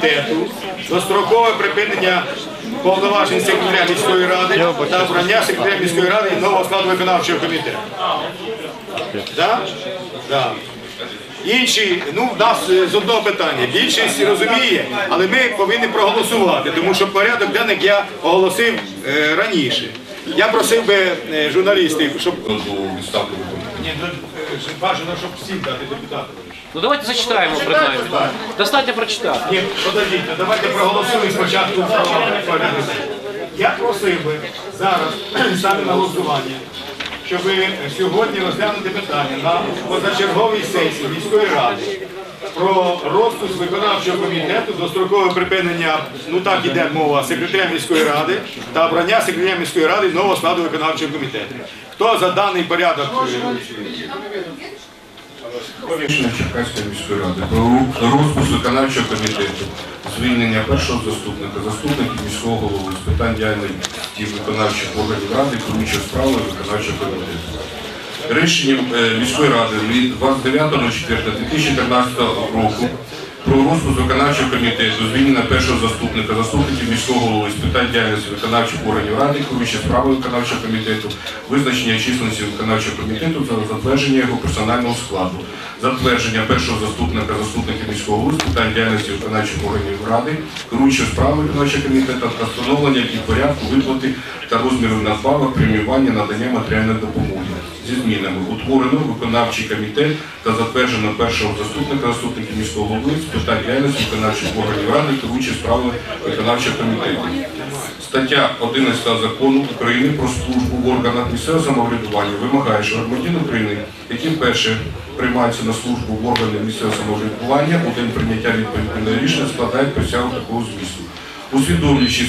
комітету дострокове припинення повноважень секретаря міської ради та обрання секретаря міської ради і нового складу виконавчого комітету. Так? Так. Інші, ну в нас е, з одного питання. Більшість розуміє, але ми повинні проголосувати, тому що порядок денник я оголосив е, раніше. Я просив би е, журналістів, щоб до. Ні, бажано, щоб всім дати депутатам. Ну давайте зачитаємо принаймні. Достатньо прочитати. Ні, подождіть, давайте проголосуємо спочатку. Я просив би зараз ставити на голосування, щоб сьогодні розглянути питання на позачерговій сесії міської ради про розпуск виконавчого комітету дострокове припинення, ну так іде мова, секретаря міської ради та обрання секретаря міської ради нового складу виконавчого комітету. Хто за даний порядок? е, Рішення Черкаської міської ради про розпуск виконавчого комітету, звільнення першого заступника, заступників міського голови з питань діяльності виконавчих органів ради, керуючого справою виконавчого комітету. Рішенням е, міської ради від 29.04.2013 року про розпуск виконавчого комітету, звільнення першого заступника, заступників міського голови з питань діяльності виконавчих органів ради, керуючи справи виконавчого комітету, визначення численності виконавчого комітету та затвердження його персонального складу, затвердження першого заступника, заступників міського голови з питань діяльності виконавчих органів ради, керуючого справою виконавчого комітету та встановлення і порядку виплати та розміру надбавок, преміювання, надання матеріальної допомоги зі змінами утворено виконавчий комітет та затверджено першого заступника заступників міського голови з питань діяльності виконавчих органів ради, керуючи справами виконавчого комітету. Стаття 11 закону України про службу в органах місцевого самоврядування вимагає, що громадян України, які вперше приймаються на службу в органи місцевого самоврядування, у день прийняття відповідного рішення складають присягу такого змісту. Усвідомлюючи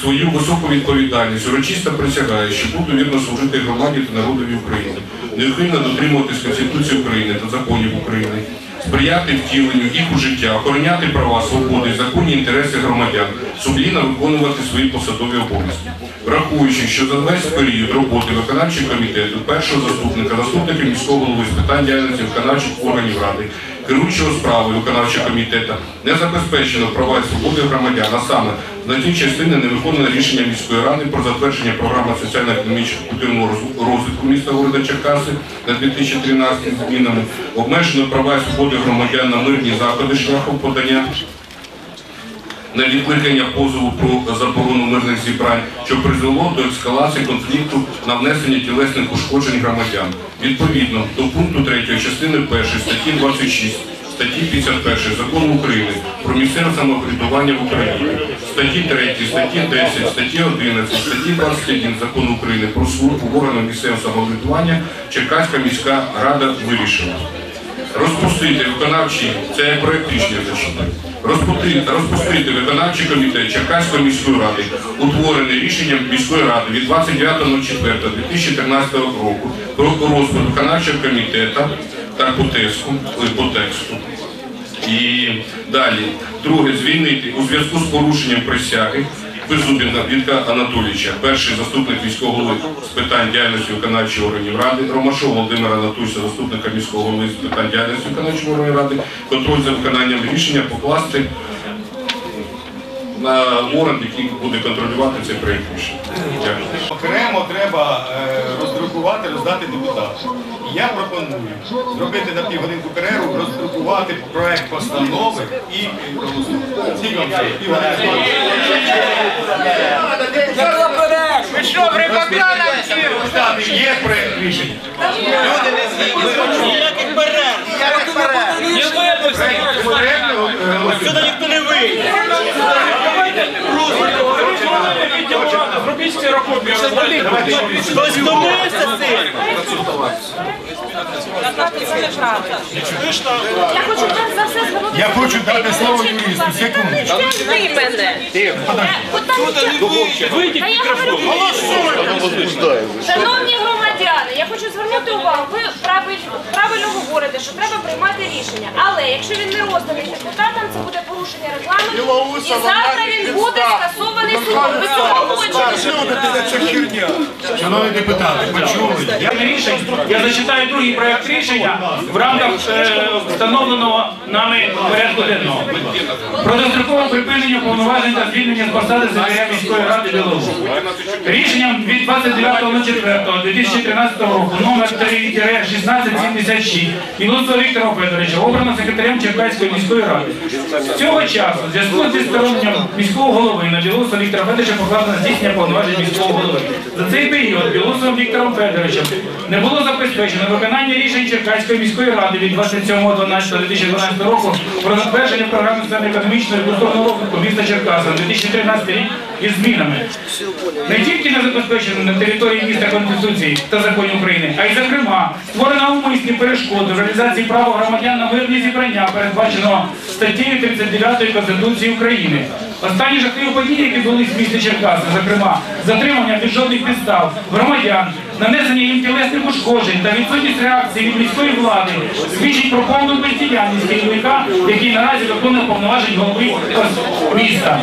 свою високу відповідальність, урочисто присягає, що буду вірно служити громаді та народові України, неухильно дотримуватись Конституції України та законів України, сприяти втіленню їх у життя, охороняти права, свободи законні інтереси громадян, сумлінно виконувати свої посадові обов'язки. Враховуючи, що за весь період роботи виконавчого комітету, першого заступника, заступника міського голови з питань діяльності виконавчих органів ради, керуючого справою виконавчого комітету не забезпечено права і свободи громадян, а саме значні частини не виконано рішення міської ради про затвердження програми соціально-економічного культурного розвитку міста города Черкаси на 2013 змінами, обмежено права і свободи громадян на мирні заходи шляхом подання на відкликання позову про заборону мирних зібрань, що призвело до ескалації конфлікту на внесення тілесних ушкоджень громадян. Відповідно до пункту 3 частини 1 статті 26 статті 51 Закону України про місцеве самоврядування в Україні, статті 3, статті 10, статті 11, статті 21 Закону України про службу в місцевого самоврядування Черкаська міська рада вирішила розпустити виконавчий, це я проект рішення зачитаю, розпустити, розпустити виконавчий комітет Черкаської міської ради, утворений рішенням міської ради від 29.04.2013 року про розпуск виконавчого комітету та по тексту, по тексту. І далі, друге, звільнити у зв'язку з порушенням присяги Беззубіна Вітка Анатолійовича, перший заступник міського голови з питань діяльності виконавчої органів ради, Ромашов Володимира Анатолійовича, заступника міського голови з питань діяльності виконавчої органів ради, контроль за виконанням рішення покласти на орган, який буде контролювати цей проєкт рішення. Дякую. Окремо треба е, роздрукувати, роздати депутатам. І Я пропоную зробити на півгодинку перерву, роздрукувати проект постанови і. Скільки вам треба? Ви що, в рибака навчили? Є проект рішення. Перерв. Не. Проект, е. Сюди ніхто не вийде. Зробіть ксерокопію. Хтось втомився з цим. Я хочу перш за все звернутися. Я хочу дати слово юристу. Секундочку. Ви мене. Вийдіть Шановні громадяни, я хочу звернути увагу. Ви правиль- правильно говорите, що треба приймати рішення. Але якщо він не розданий депутатам, це буде порушення регламенту. І завтра він буде скасований село. Ви цього хочете. Шановні депутати, почули. Я рішень. Я зачитаю другий проект рішення в рамках е, встановленого нами порядку денного. Про дострокове припинення повноважень та звільнення з посади секретаря міської ради Білорусі. Рішенням від 29.04.2013 року номер 3-1676 Білоусова Віктора Федоровича обрано секретарем Черкаської міської ради. З цього часу в зв'язку зі відстороненням міського голови на Білоусова Віктора Федоровича покладено здійснення повноважень міського голови. За цей період Білоусом Віктором Федоровичем не було забезпечено виконання рішень Черкаської міської ради від 27.12.2012 року про затвердження програми соціально-економічного і культурного розвитку міста Черкаса на 2013 рік із змінами. Не тільки не забезпечено на території міста Конституції та законів України, а й зокрема створена умисні перешкоди в реалізації права громадян на мирні зібрання, передбаченого статтею 39 Конституції України. Останні жахливі події, які були в місті Черкаси, зокрема затримання без жодних підстав громадян, нанесення їм тілесних ушкоджень та відсутність реакції від міської влади, свідчить про повну бездіяльність керівника, який наразі виконує повноважень голови міста.